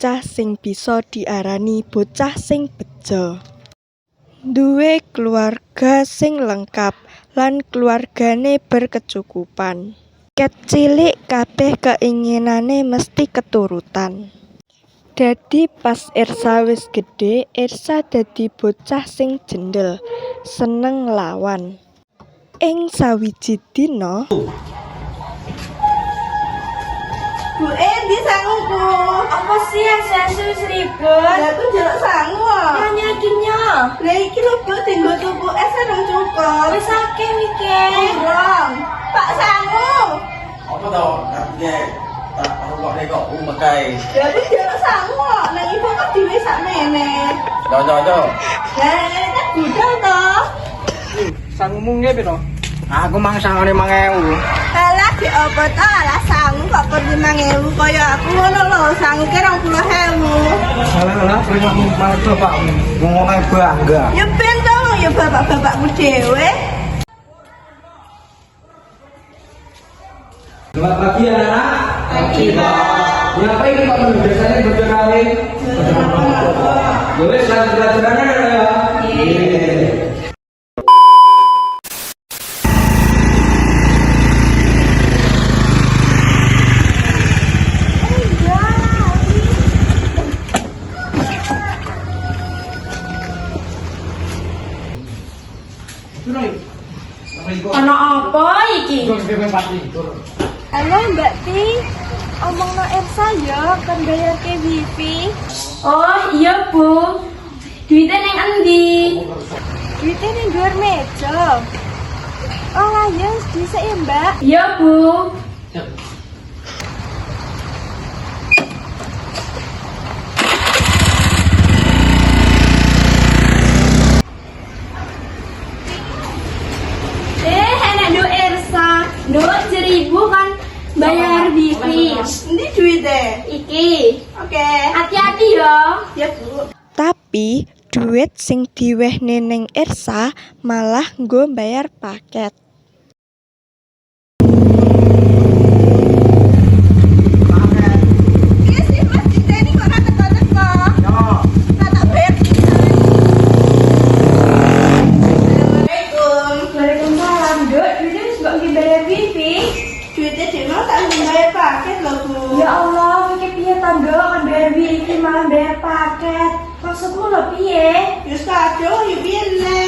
Bocah sing bisa diarani bocah sing beja. Duwe keluarga sing lengkap lan keluargane berkecukupan. Ket cilik kabeh keinginane mesti keturutan. Dadi pas Ersa wis gedhe, Ersa dadi bocah sing jendel, seneng nglawan. Ing sawiji dina, Bu eh di sanguku. Apa sih yang sesu ribet? Lah aku jelek sangu. Nanya kinyo. Lah iki lho Bu tinggo tuku es sareng cukup. Wis akeh iki. Urang. Pak sangu. apa tau artinya tak rumah deh kok rumah kai Lah aku jelek sangu. Nang ibu kok dhewe sakmene. jauh jauh jauh Lah ini budal to. Sangumu nggih piro? Aku mang sangone 5000. Di apa to alah sangu kok per 5000 kaya aku ngono lho sangu ki 20000. Salah lah terima malah bapakmu. Ngomong ae bangga. Ya ben to ya bapak-bapakku dhewe. Selamat pagi anak-anak. Pagi, Pak. Ngapain Pak? Biasanya baca kali. Ya wis lanjut pelajarannya ya. Iya. Ana apa iki? Halo Mbak Ti. Omong no Elsa ya kan bayar ke wifi. Oh, iya, Bu. Duitnya ning endi? Duitnya ning dhuwur meja. Oh ayo bisa ya Mbak. Iya, Bu. Seribu kan bayar wifi. Ini duitnya. Iki. Oke. Hati-hati ya. Ya Bu. tapi duit sing diwehne ning Ersa malah nggo bayar paket. Malah bayar paket. Maksudmu lho piye? Yus kado ya piye le.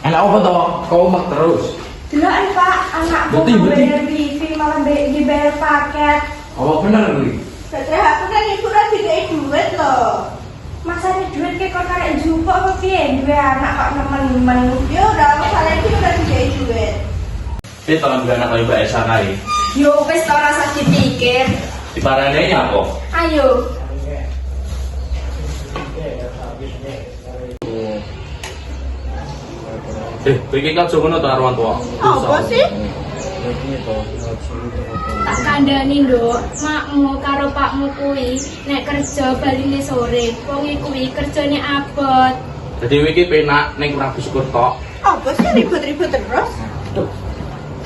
enak apa tau kau umak terus Delok Pak, anakku beti. bayar wifi malah bay- dibayar paket. apa bener gue Padahal aku kan ibu kan dikai duit loh. Masa ini duit ke kok karek jupuk apa piye? Duwe anak kok nemen-nemen. Ya udah masalah itu udah dikai duit. dia tolong gue anak lagi mbak Esa kai Yo wis ta rasa dipikir. di parane apa Ayo. Eh bikin kan cuma tuh arwan tua Apa sih? Tak kandani, Nduk. Makmu karo pakmu kuwi nek kerja baline sore. Wong kuwi kerjane abot. jadi wiki penak neng kurang bersyukur tok Apa sih ribut-ribut terus?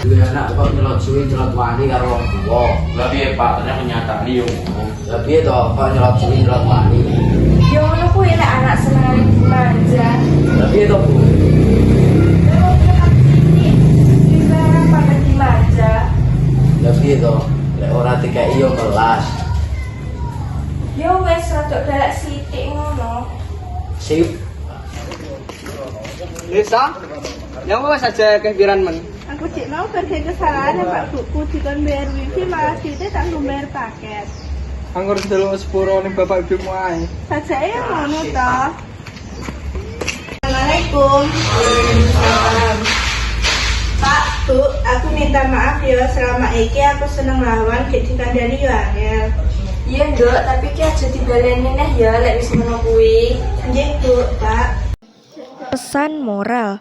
Duwe anak kok nyelot suwi nyelot wani karo wong tuwa. lah piye pak ternyata kenyataan yo Lah piye to kok nyelot suwi nyelot wani? Kuwi lek anak seneng manja. Piye to, Bu? To? Lek ora dikai yo kelas. Yo wis rada dalek sithik ngono. Sip. Desa. Yang apa saja kepikiran men? Aku cik mau pergi kesalahan ya Pak Buku dikon bayar wifi malah duitnya tak bayar paket. Anggur dulu sepuro ning bapak ibumu ae. Saja ya ngono toh. Assalamualaikum. Pak, Bu, aku minta maaf ya selama ini aku seneng lawan gak dikandani yo angel. Iya, Nduk, tapi ki aja dibaleni neh ya lek wis ngono kuwi. Nggih, Bu, Pak. Pesan moral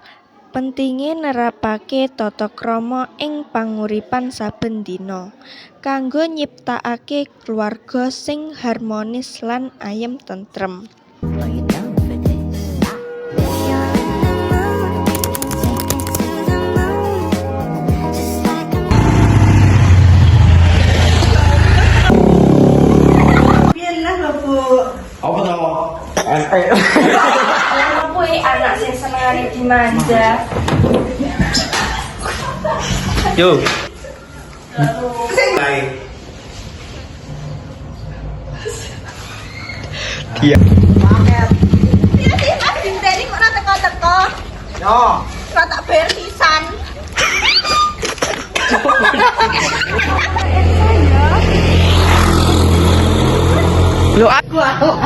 pentingi nerapake tata krama ing panguripan saben dina kanggo nyiptakake keluarga sing harmonis lan ayem tentrem. Piye lah, Bu? kuwi anak sing senengane dimanja. Yo. Baik. Dia. Iya sih, Mas Dinteni kok ora teko-teko. Yo. Ora tak bayar pisan. Lo aku. Ora.